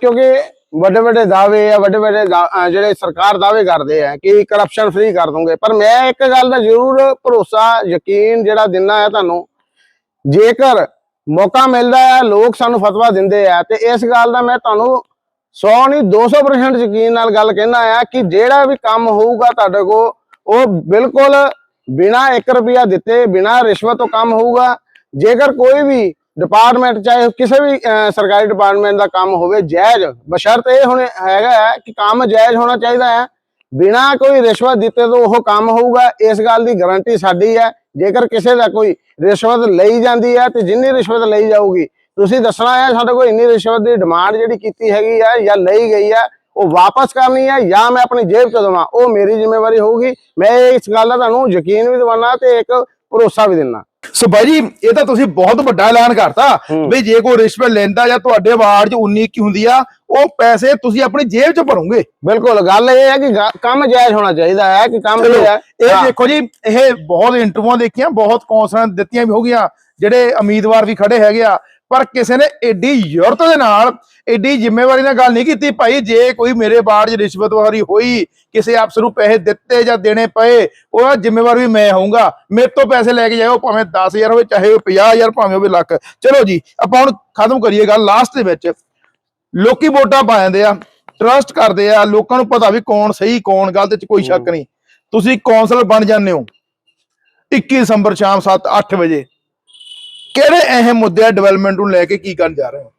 ਕਿਉਂਕਿ ਵੱਡੇ ਵੱਡੇ ਦਾਅਵੇ ਆ, ਵੱਡੇ ਵੱਡੇ ਦਾ- ਜਿਹੜੇ ਸਰਕਾਰ ਦਾਅਵੇ ਕਰਦੇ ਆ ਕਿ ਕਰਪਸ਼ਨ ਫ੍ਰੀ ਕਰ ਦੂੰਗੇ ਪਰ ਮੈਂ ਇੱਕ ਗੱਲ ਦਾ ਜ਼ਰੂਰ ਭਰੋਸਾ, ਯਕੀਨ ਜਿਹੜਾ ਦਿੰਨਾ ਹੈ ਤੁਹਾਨੂੰ, ਜੇਕਰ ਮੌਕਾ ਮਿਲਦਾ ਹੈ ਲੋਕ ਸਾਨੂੰ ਫਤਵਾ ਦਿੰਦੇ ਆ, ਤੇ ਇਸ ਗੱਲ ਦਾ ਮੈਂ ਤੁਹਾਨੂੰ 100 ਨਹੀਂ 200% ਯਕੀਨ ਨਾਲ ਗੱਲ ਕਹਿਣਾ ਆ ਕਿ ਜਿਹੜਾ ਵੀ ਕੰਮ ਹੋਊਗਾ ਤੁਹਾਡੇ ਕੋਲ ਉਹ ਬਿਲਕੁਲ ਬਿਨਾ 1 ਰੁਪਿਆ ਦਿੱਤੇ, ਬਿਨਾ ਰਿਸ਼ਵਤ ਤੋਂ ਕੰਮ ਹੋਊਗਾ। ਜੇਕਰ ਕੋਈ ਵੀ ਡਿਪਾਰਟਮੈਂਟ ਚਾਹੇ ਕਿਸੇ ਵੀ ਸਰਕਾਰੀ ਡਿਪਾਰਟਮੈਂਟ ਦਾ ਕੰਮ ਹੋਵੇ, ਜਾਇਜ਼, ਬਸ਼ਰਤ ਇਹ ਹੁਣ ਹੈਗਾ ਹੈ ਕਿ ਕੰਮ ਜਾਇਜ਼ ਹੋਣਾ ਚਾਹੀਦਾ ਹੈ। ਬਿਨਾ ਕੋਈ ਰਿਸ਼ਵਤ ਦਿੱਤੇ ਤੋਂ ਉਹ ਕੰਮ ਹੋਊਗਾ। ਇਸ ਗੱਲ ਦੀ ਗਾਰੰਟੀ ਸਾਡੀ ਹੈ। ਜੇਕਰ ਕਿਸੇ ਦਾ ਕੋਈ ਰਿਸ਼ਵਤ ਲਈ ਜਾਂਦੀ ਹੈ ਤੇ ਜਿੰਨੀ ਰਿਸ਼ਵਤ ਲਈ ਜਾਊਗੀ, ਤੁਸੀਂ ਦੱਸਣਾ ਹੈ ਸਾਡੇ ਕੋਲ ਇੰਨੀ ਰਿਸ਼ਵਤ ਦੀ ਡਿਮਾਂਡ ਜਿਹੜੀ ਕੀਤੀ ਹੈਗੀ ਹੈ ਜਾਂ ਲਈ ਗਈ ਹੈ ਉਹ ਵਾਪਸ ਕਰਨੀ ਹੈ ਜਾਂ ਮੈਂ ਆਪਣੀ ਜੇਬ ਚ ਦੇਵਾਂ ਉਹ ਮੇਰੀ ਜ਼ਿੰਮੇਵਾਰੀ ਹੋਊਗੀ। ਮੈਂ ਇਸ ਗੱਲ ਦਾ ਤੁਹਾਨੂੰ ਯਕੀਨ ਵੀ ਦਿਵਾਉਣਾ ਤੇ ਇੱਕ ਭਰੋਸਾ ਵੀ ਦਿੰਨਾ ਸੋ ਬਾਈ ਜੀ ਇਹ ਤਾਂ ਤੁਸੀਂ ਬਹੁਤ ਵੱਡਾ ਐਲਾਨ ਕਰਤਾ। ਵੀ ਜੇ ਕੋਈ ਰਿਸ਼ਵਤ ਲੈਂਦਾ ਜਾਂ ਤੁਹਾਡੇ ਵਾਰਡ 'ਚ 19 ਕੀ ਹੁੰਦੀ ਆ ਉਹ ਪੈਸੇ ਤੁਸੀਂ ਆਪਣੀ ਜੇਬ 'ਚ ਭਰੋਗੇ। ਬਿਲਕੁਲ ਗੱਲ ਇਹ ਹੈ ਕਿ ਕੰਮ ਜਾਇਜ਼ ਹੋਣਾ ਚਾਹੀਦਾ ਹੈ ਕਿ ਕੰਮ ਇਹ। ਦੇਖੋ ਜੀ ਇਹ ਬਹੁਤ ਇੰਟਰਵਿਊਆਂ ਦੇਖੀਆਂ ਬਹੁਤ ਕੌਂਸਲਾਂ ਦਿੱਤੀਆਂ ਵੀ ਹੋ ਗਈਆਂ ਜਿਹੜੇ ਉਮੀਦਵਾਰ ਵੀ ਖੜੇ ਹੈਗੇ ਆ। ਪਰ ਕਿਸੇ ਨੇ ਏਡੀ ਯੁਰਤ ਦੇ ਨਾਲ ਏਡੀ ਜ਼ਿੰਮੇਵਾਰੀ ਨਾਲ ਗੱਲ ਨਹੀਂ ਕੀਤੀ। ਭਾਈ ਜੇ ਕੋਈ ਮੇਰੇ ਬਾੜ 'ਚ ਰਿਸ਼ਵਤਵਾਰੀ ਹੋਈ ਕਿਸੇ ਅਫਸਰ ਨੂੰ ਪੈਸੇ ਦਿੱਤੇ ਜਾਂ ਦੇਣੇ ਪਏ ਉਹ ਜ਼ਿੰਮੇਵਾਰ ਵੀ ਮੈਂ ਹੋਊਂਗਾ। ਮੇਰੇ ਤੋਂ ਪੈਸੇ ਲੈ ਕੇ ਜਾਓ ਭਾਵੇਂ 10000 ਹੋਵੇ ਚਾਹੇ ਉਹ 50000 ਭਾਵੇਂ ਹੋਵੇ ਲੱਖ। ਚਲੋ ਜੀ ਆਪਾਂ ਹੁਣ ਖਤਮ ਕਰੀਏ ਗੱਲ ਲਾਸਟ ਦੇ ਵਿੱਚ। ਲੋਕੀ ਵੋਟਾਂ ਪਾ ਜਾਂਦੇ ਆ ਟਰਸਟ ਕਰਦੇ ਆ ਲੋਕਾਂ ਨੂੰ ਪਤਾ ਵੀ ਕੌਣ ਸਹੀ ਕੌਣ ਗਲਤ ਚ ਕੋਈ ਸ਼ੱਕ ਨਹੀਂ। ਤੁਸੀਂ ਕੌਂਸਲਰ ਬਣ ਜਾਂਦੇ ਹੋ। 21 ਦਸੰਬਰ ਸ਼ਾਮ 7 8 ਵਜੇ। ਕਿਹੜੇ ਅਹਿਮ ਮੁੱਦੇ ਆ ਡਿਵੈਲਪਮੈਂਟ ਨੂੰ ਲੈ ਕੇ ਕੀ ਕਰਨ ਜਾ ਰਹੇ ਹੋ?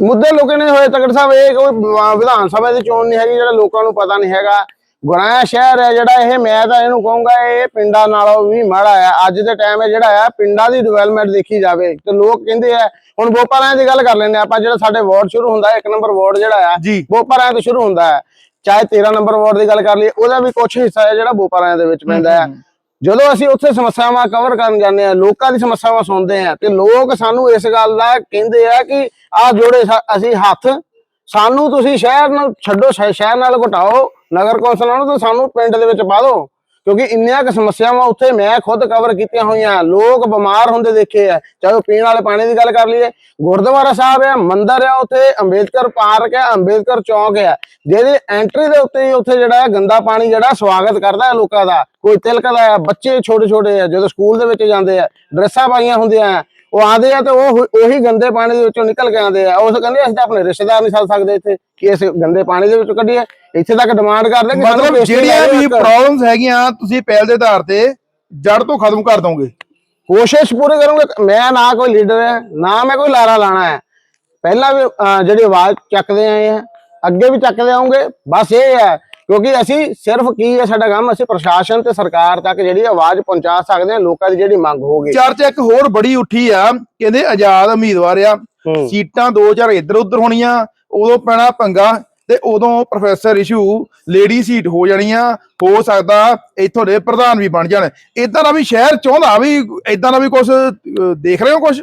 ਮੁੱਦੇ ਲੋਕਾਂ ਨੇ ਹੋਏ ਤਕੜ ਸਾਹਿਬ ਇਹ ਕੋਈ ਵਿਧਾਨ ਸਭਾ ਦੀ ਚੋਣ ਨਹੀਂ ਹੈਗੀ ਜਿਹੜਾ ਲੋਕਾਂ ਨੂੰ ਪਤਾ ਨਹੀਂ ਹੈਗਾ। ਗੁਰਾਇਆ ਸ਼ਹਿਰ ਹੈ ਜਿਹੜਾ ਇਹ ਮੈਂ ਤਾਂ ਇਹਨੂੰ ਕਹੂੰਗਾ ਇਹ ਪਿੰਡਾਂ ਨਾਲੋਂ ਵੀ ਮਾੜਾ ਹੈ। ਅੱਜ ਦੇ ਟਾਈਮ ਹੈ ਜਿਹੜਾ ਹੈ ਪਿੰਡਾਂ ਦੀ ਡਿਵੈਲਪਮੈਂਟ ਦੇਖੀ ਜਾਵੇ ਤੇ ਲੋਕ ਕਹਿੰਦੇ ਆ ਹੁਣ ਬੋਪਾਰਾਂ ਦੀ ਗੱਲ ਕਰ ਲੈਂਦੇ ਆਪਾਂ ਜਿਹੜਾ ਸਾਡੇ ਵਾਰਡ ਸ਼ੁਰੂ ਹੁੰਦਾ ਹੈ ਇੱਕ ਨੰਬਰ ਵਾਰਡ ਜਿਹੜਾ ਹੈ ਬੋਪਾਰਾਂ ਤੋਂ ਸ਼ੁਰੂ ਹੁੰਦਾ ਹੈ। ਚਾਹੇ 13 ਨੰਬਰ ਵਾਰਡ ਦੀ ਗੱਲ ਕਰ ਲਈਏ ਉਹਦਾ ਵੀ ਕੁਝ ਹਿੱਸਾ ਹੈ ਜਿਹੜਾ ਬੋਪਾਰਾਂ ਦੇ ਵਿੱਚ ਪੈਂਦਾ ਹੈ। ਜਦੋਂ ਅਸੀਂ ਉੱਥੇ ਸਮੱਸਿਆਵਾਂ ਕਵਰ ਕਰਨ ਜਾਂਦੇ ਆ ਲੋਕਾਂ ਦੀ ਸਮੱਸਿਆਵਾਂ ਸੁਣਦੇ ਆ ਤੇ ਲੋਕ ਸਾਨੂੰ ਇਸ ਗੱਲ ਦਾ ਕਹਿੰਦੇ ਆ ਕਿ ਆ ਜੋੜੇ ਅਸੀਂ ਹੱਥ, ਸਾਨੂੰ ਤੁਸੀਂ ਸ਼ਹਿਰ ਨੂੰ ਛੱਡੋ, ਸ਼ਹਿ- ਸ਼ਹਿਰ ਨਾਲ ਘਟਾਓ, ਨਗਰ ਕੌਂਸਲ ਨੂੰ ਤੇ ਸਾਨੂੰ ਪਿੰਡ ਦੇ ਵਿੱਚ ਪਾ ਦਿਓ। ਕਿਉਂਕਿ ਇੰਨੀਆਂ ਕੁ ਸਮੱਸਿਆਵਾਂ ਉੱਥੇ ਮੈਂ ਖੁਦ ਕਵਰ ਕੀਤੀਆਂ ਹੋਈਆਂ। ਲੋਕ ਬਿਮਾਰ ਹੁੰਦੇ ਦੇਖੇ ਆ। ਚਾਹੇ ਉਹ ਪੀਣ ਵਾਲੇ ਪਾਣੀ ਦੀ ਗੱਲ ਕਰ ਲਈਏ। ਗੁਰਦੁਆਰਾ ਸਾਹਿਬ ਹੈ ਮੰਦਿਰ ਹੈ ਉੱਥੇ ਅੰਬੇਦਕਰ ਪਾਰਕ ਹੈ ਅੰਬੇਦਕਰ ਚੌਂਕ ਹੈ ਜਿਹਦੇ ਐਂਟਰੀ ਦੇ ਉੱਤੇ ਹੀ ਉੱਥੇ ਜਿਹੜਾ ਗੰਦਾ ਪਾਣੀ ਜਿਹੜਾ ਸਵਾਗਤ ਕਰਦਾ ਹੈ ਲੋਕਾਂ ਦਾ। ਕੋਈ ਤਿਲਕਦਾ ਹੈ ਬੱਚੇ ਛੋਟੇ ਛੋਟੇ ਆ ਜਦੋਂ ਸਕੂਲ ਦੇ ਵਿੱਚ ਜਾਂਦੇ ਆ ਡਰੈਸਾਂ ਪਾਈਆਂ ਹੁੰਦੀਆਂ ਆ, ਉਹ ਆਉਂਦੇ ਆ ਤੇ ਉਹ ਉਹੀ ਗੰਦੇ ਪਾਣੀ ਦੇ ਵਿੱਚੋਂ ਨਿਕਲ ਕੇ ਆਉਂਦੇ ਆ। ਉਸ ਕਹਿੰਦੇ ਅਸੀਂ ਤਾਂ ਆਪਣੇ ਰਿਸ਼ਤੇਦਾਰ ਨਹੀਂ ਛੱਡ ਸਕਦੇ ਇੱਥੇ ਕਿ ਇਸ ਗੰਦੇ ਪਾਣੀ ਦੇ ਵਿੱਚੋਂ ਕੱਢੀਏ। ਇੱਥੇ ਤੱਕ ਡਿਮਾਂਡ ਕਰਦੇ ਕਿ ਮਤਲਬ ਜਿਹੜੀਆਂ ਵੀ। ਪ੍ਰੋਬਲਮਸ ਹੈਗੀਆਂ ਤੁਸੀਂ ਪਹਿਲ ਦੇ ਆਧਾਰ ਤੇ ਜੜ ਤੋਂ ਖਤਮ ਕਰ ਦੋਗੇ। ਕੋਸ਼ਿਸ਼ ਪੂਰੀ ਕਰੂੰਗਾ। ਮੈਂ ਨਾ ਕੋਈ ਲੀਡਰ ਹੈ ਨਾ ਮੈਂ ਕੋਈ ਲਾਰਾ ਲਾਣਾ ਹੈ ਪਹਿਲਾਂ ਵੀ ਜਿਹੜੀ ਆਵਾਜ਼ ਚੱਕਦੇ ਆਏ ਆ ਅੱਗੇ ਵੀ ਚੱਕਦੇ ਆਉਂਗੇ। ਬਸ ਇਹ ਹੈ ਕਿਉਂਕਿ ਅਸੀਂ ਸਿਰਫ ਕੀ ਹੈ ਸਾਡਾ ਕੰਮ ਅਸੀਂ ਪ੍ਰਸ਼ਾਸਨ ਤੇ ਸਰਕਾਰ ਤੱਕ ਜਿਹੜੀ ਆਵਾਜ਼ ਪਹੁੰਚਾ ਸਕਦੇ ਹਾਂ ਲੋਕਾਂ ਦੀ ਜਿਹੜੀ ਮੰਗ ਹੋਗੀ ਚਰਚਾ ਇੱਕ ਹੋਰ ਬੜੀ ਉੱਠੀ ਆ ਕਹਿੰਦੇ ਆਜ਼ਾਦ ਉਮੀਦਵਾਰ ਆ। ਸੀਟਾਂ 2000 ਇੱਧਰ ਉੱਧਰ ਹੋਣੀਆਂ ਉਦੋਂ ਪੈਣਾ ਪੰਗਾ ਤੇ ਉਦੋਂ ਪ੍ਰੋਫੈਸਰ ਇਸ਼ੂ ਲੇਡੀ ਸੀਟ ਹੋ ਜਾਣੀਆਂ ਹੋ ਸਕਦਾ ਇੱਥੋਂ ਦੇ ਪ੍ਰਧਾਨ ਵੀ ਬਣ ਜਾਣ। ਇਦਾਂ ਦਾ ਵੀ ਸ਼ਹਿਰ ਚਾਹੁੰਦਾ ਵੀ ਇਦਾਂ ਦਾ ਵੀ ਕੁਝ ਦੇਖ ਰਹੇ ਹੋ ਕੁਝ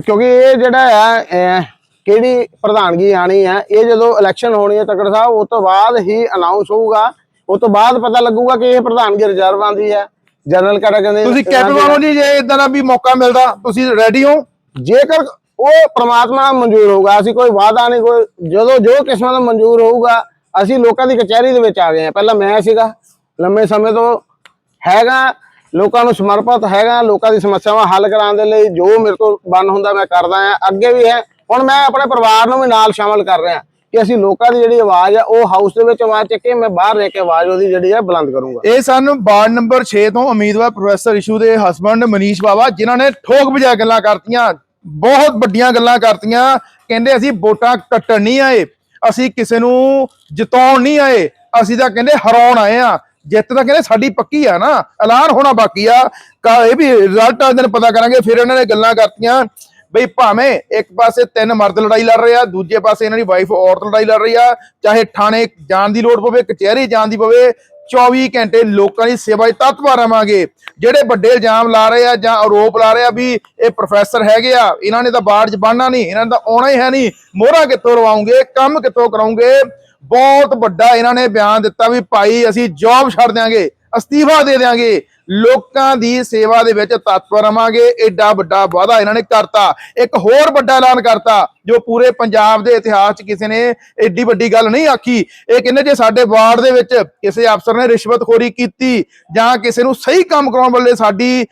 ਕਿਉਂਕਿ ਇਹ ਜਿਹੜਾ ਇਹ ਕਿਹੜੀ ਪ੍ਰਧਾਨਗੀ ਆਣੀ ਹੈ? ਇਹ ਜਦੋਂ ਇਲੈਕਸ਼ਨ ਹੋਣੀ ਹੈ ਤਕੜ ਸਾਹਿਬ ਉਸ ਤੋਂ ਬਾਅਦ ਹੀ ਅਨਾਉਂਸ ਹੋਊਗਾ। ਉਸ ਤੋਂ ਬਾਅਦ ਪਤਾ ਲੱਗੂਗਾ ਕਿ ਇਹ ਪ੍ਰਧਾਨਗੀ ਰਿਜ਼ਰਵ ਆਂਦੀ ਹੈ। ਜਨਰਲ ਕੈਟਾਗਰੀ ਤੁਸੀਂ ਕੈਪੇਬਲ ਹੋ ਜੀ ਜੇ ਇਦਾਂ ਦਾ ਵੀ ਮੌਕਾ ਮਿਲਦਾ ਤੁਸੀਂ ਰੈਡੀ ਹੋ? ਜੇਕਰ ਉਹ ਪ੍ਰਮਾਤਮਾ ਮਨਜ਼ੂਰ ਹੋਊਗਾ ਅਸੀਂ ਕੋਈ ਵਾਅਦਾ ਨਹੀਂ ਕੋਈ ਜਦੋਂ ਜੋ ਕਿਸਮਤ ਨੂੰ ਮਨਜ਼ੂਰ ਹੋਊਗਾ ਅਸੀਂ ਲੋਕਾਂ ਦੀ ਕਚਹਿਰੀ ਦੇ ਵਿੱਚ ਆ ਗਏ ਆ ਪਹਿਲਾਂ ਮੈਂ ਸੀਗਾ ਲੰਮੇ ਸਮੇਂ ਤੋਂ ਹੈਗਾ ਲੋਕਾਂ ਨੂੰ ਸਮਰਪਿਤ ਹੈਗਾ ਲੋਕਾਂ ਦੀ ਸਮੱਸਿਆਵਾਂ ਹੱਲ ਕਰਾਉਣ ਦੇ ਲਈ ਜੋ ਮੇਰੇ ਤੋਂ ਬਨ ਹੁੰਦਾ ਮੈਂ ਕਰਦਾ ਆ ਅੱਗੇ ਵੀ ਹੈ ਹੁਣ ਮੈਂ ਆਪਣੇ ਪਰਿਵਾਰ ਨੂੰ ਵੀ ਨਾਲ ਸ਼ਾਮਲ ਕਰ ਰਿਹਾ ਕਿ ਅਸੀਂ ਲੋਕਾਂ ਦੀ ਜਿਹੜੀ ਆਵਾਜ਼ ਆ, ਉਹ ਹਾਊਸ ਦੇ ਵਿੱਚ ਆਵਾਜ਼ ਚੱਕੇ, ਮੈਂ ਬਾਹਰ ਰਹਿ ਕੇ ਆਵਾਜ਼ ਉਹਦੀ ਜਿਹੜੀ ਆ, ਬੁਲੰਦ ਕਰੂੰਗਾ। ਇਹ ਸਨ ਵਾਰਡ ਨੰਬਰ 6 ਤੋਂ ਉਮੀਦਵਾਰ ਪ੍ਰੋਫੈਸਰ ਇਸ਼ੂ ਦੇ ਹਸਬੰਡ ਮਨੀਸ਼ ਬਾਵਾ, ਜਿਨ੍ਹਾਂ ਨੇ ਠੋਕ ਵਜਾ ਗੱਲਾਂ ਕਰਤੀਆਂ, ਬਹੁਤ ਵੱਡੀਆਂ ਗੱਲਾਂ ਕਰਤੀਆਂ, ਕਹਿੰਦੇ ਅਸੀਂ ਵੋਟਾਂ ਕੱਟਣ ਨਹੀਂ ਆਏ, ਅਸੀਂ ਕਿਸੇ ਨੂੰ ਜਿਤਾਉਣ ਨਹੀਂ ਆਏ, ਅਸੀਂ ਤਾਂ ਕਹਿੰਦੇ ਹਰਾਉਣ ਆਏ ਆ ਜਿੱਤ ਤਾਂ ਕਹਿੰਦੇ ਸਾਡੀ ਪੱਕੀ ਆ ਨਾ, ਐਲਾਨ ਹੋਣਾ ਬਾਕੀ ਆ। ਇਹ ਵੀ ਰਿਜ਼ਲਟ ਆ ਦਿਨ ਪਤਾ ਕਰਾਂਗੇ, ਫਿਰ ਇਹਨਾਂ ਨੇ ਗੱਲਾਂ ਕਰਤੀਆਂ। ਬਈ ਭਾਵੇਂ ਇੱਕ ਪਾਸੇ ਤਿੰਨ ਮਰਦ ਲੜਾਈ ਲੜ ਰਹੇ ਆ, ਦੂਜੇ ਪਾਸੇ ਇਹਨਾਂ ਦੀ ਵਾਈਫ ਔਰਤ ਲੜਾਈ ਲੜ ਰਹੀ ਆ, ਚਾਹੇ ਥਾਣੇ ਜਾਣ ਦੀ ਲੋੜ ਪਵੇ, ਕਚਹਿਰੀ ਜਾਣ ਦੀ ਪਵੇ 24 ਘੰਟੇ ਲੋਕਾਂ ਦੀ ਸੇਵਾ 'ਚ ਤਤਪਾ ਰਵਾਂਗੇ ਜਿਹੜੇ ਵੱਡੇ ਇਲਜ਼ਾਮ ਲਾ ਰਹੇ ਆ ਜਾਂ ਆਰੋਪ ਲਾ ਰਹੇ ਆ ਵੀ ਇਹ ਪ੍ਰੋਫੈਸਰ ਹੈਗੇ ਆ, ਇਹਨਾਂ ਨੇ ਤਾਂ ਬਾੜ 'ਚ ਬਣਨਾ ਨਹੀਂ, ਇਹਨਾਂ ਨੇ ਤਾਂ ਆਉਣਾ ਹੀ ਹੈ ਨਹੀਂ, ਮੋਹਰਾ ਕਿੱਥੋਂ ਰਵਾਉਂਗੇ, ਕੰਮ ਕਿੱਥੋਂ ਕਰਾਉਂਗੇ? ਬਹੁਤ ਵੱਡਾ ਇਹਨਾਂ ਨੇ ਬਿਆਨ ਦਿੱਤਾ ਵੀ ਭਾਈ ਅਸੀਂ ਜੌਬ ਛੱਡ ਦਿਆਂਗੇ, ਅਸਤੀਫਾ ਦੇ ਦਿਆਂਗੇ। ਲੋਕਾਂ ਦੀ ਸੇਵਾ ਦੇ ਵਿੱਚ ਤਤਪਰ ਰਵਾਂਗੇ। ਐਡਾ ਵੱਡਾ ਵਾਅਦਾ ਇਹਨਾਂ ਨੇ ਕਰਤਾ। ਇੱਕ ਹੋਰ ਵੱਡਾ ਐਲਾਨ ਕਰਤਾ, ਜੋ ਪੂਰੇ ਪੰਜਾਬ ਦੇ ਇਤਿਹਾਸ 'ਚ ਕਿਸੇ ਨੇ ਐਡੀ ਵੱਡੀ ਗੱਲ ਨਹੀਂ ਆਖੀ। ਇਹ ਕਹਿੰਦੇ ਜੇ ਸਾਡੇ ਵਾਰਡ ਦੇ ਵਿੱਚ ਕਿਸੇ ਅਫਸਰ ਨੇ ਰਿਸ਼ਵਤਖੋਰੀ ਕੀਤੀ ਜਾਂ ਕਿਸੇ ਨੂੰ ਸਹੀ ਕੰਮ ਕਰਾਉਣ ਵਾਲੇ ਸਾਡੀ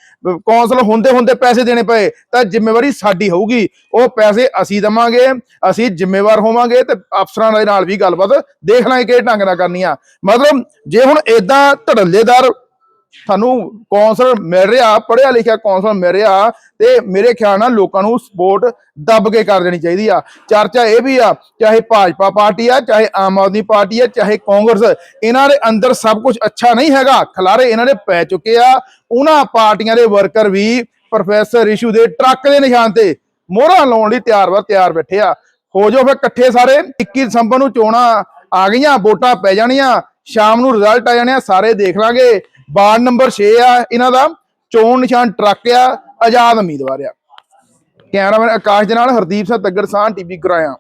ਕੌਂਸਲ ਹੁੰਦੇ ਹੁੰਦੇ ਪੈਸੇ ਦੇਣੇ ਪਏ, ਤਾਂ ਜ਼ਿੰਮੇਵਾਰੀ ਸਾਡੀ ਹੋਊਗੀ। ਉਹ ਪੈਸੇ ਅਸੀਂ ਦਵਾਂਗੇ, ਅਸੀਂ ਜ਼ਿੰਮੇਵਾਰ ਹੋਵਾਂਗੇ ਤੇ ਅਫਸਰਾਂ ਦੇ ਨਾਲ ਵੀ ਗੱਲਬਾਤ ਦੇਖ ਲਾਂਗੇ, ਕਿਹੜੇ ਢੰਗ ਨਾਲ ਕਰਨੀ ਆ। ਮਤਲਬ ਜੇ ਹੁਣ ਏਦਾਂ ਧੜੱਲੇਦਾਰ ਸਾਨੂੰ ਕੌਂਸਲਰ ਮਿਲ ਰਿਹਾ, ਪੜ੍ਹਿਆ ਲਿਖਿਆ ਕੌਂਸਲਰ ਮਿਲ ਰਿਹਾ ਤੇ ਮੇਰੇ ਖਿਆਲ ਨਾਲ ਲੋਕਾਂ ਨੂੰ ਸਪੋਰਟ ਦੱਬ ਕੇ ਕਰ ਦੇਣੀ ਚਾਹੀਦੀ ਆ। ਚਰਚਾ ਇਹ ਵੀ ਆ, ਚਾਹੇ ਭਾਜਪਾ ਪਾਰਟੀ ਆ, ਚਾਹੇ ਆਮ ਆਦਮੀ ਪਾਰਟੀ ਆ, ਚਾਹੇ ਕਾਂਗਰਸ, ਇਹਨਾਂ ਦੇ ਅੰਦਰ ਸਭ ਕੁਝ ਅੱਛਾ ਨਹੀਂ ਹੈਗਾ। ਖਲਾਰੇ ਇਹਨਾਂ ਦੇ ਪੈ ਚੁੱਕੇ ਆ। ਉਹਨਾਂ ਪਾਰਟੀਆਂ ਦੇ ਵਰਕਰ ਵੀ ਪ੍ਰੋਫੈਸਰ ਇਸ਼ੂ ਦੇ ਟਰੱਕ ਦੇ ਨਿਸ਼ਾਨ ਤੇ ਮੋਹਰਾਂ ਲਾਉਣ ਲਈ ਤਿਆਰ ਵਾ, ਤਿਆਰ ਬੈਠੇ ਆ। ਹੋ ਜਾਓ ਫਿਰ ਇਕੱਠੇ ਸਾਰੇ 21 ਦਸੰਬਰ ਨੂੰ ਚੋਣਾਂ ਆ ਗਈਆਂ, ਵੋਟਾਂ ਪੈ ਜਾਣੀਆਂ, ਸ਼ਾਮ ਨੂੰ ਰਿਜ਼ਲਟ ਆ ਜਾਣੇ ਸਾਰੇ ਦੇਖ ਲਾਂਗੇ। ਵਾਰਡ ਨੰਬਰ 6 ਆ, ਇਹਨਾਂ ਦਾ ਚੋਣ ਨਿਸ਼ਾਨ ਟਰੱਕ ਆ, ਆਜ਼ਾਦ ਉਮੀਦਵਾਰ ਆ। ਕੈਮਰਾਮੈਨ ਆਕਾਸ਼ ਦੇ ਨਾਲ ਹਰਦੀਪ ਸਿੰਘ ਤੱਗੜ ਸਾਹ ਟੀਵੀ ਕਰਾਇਆ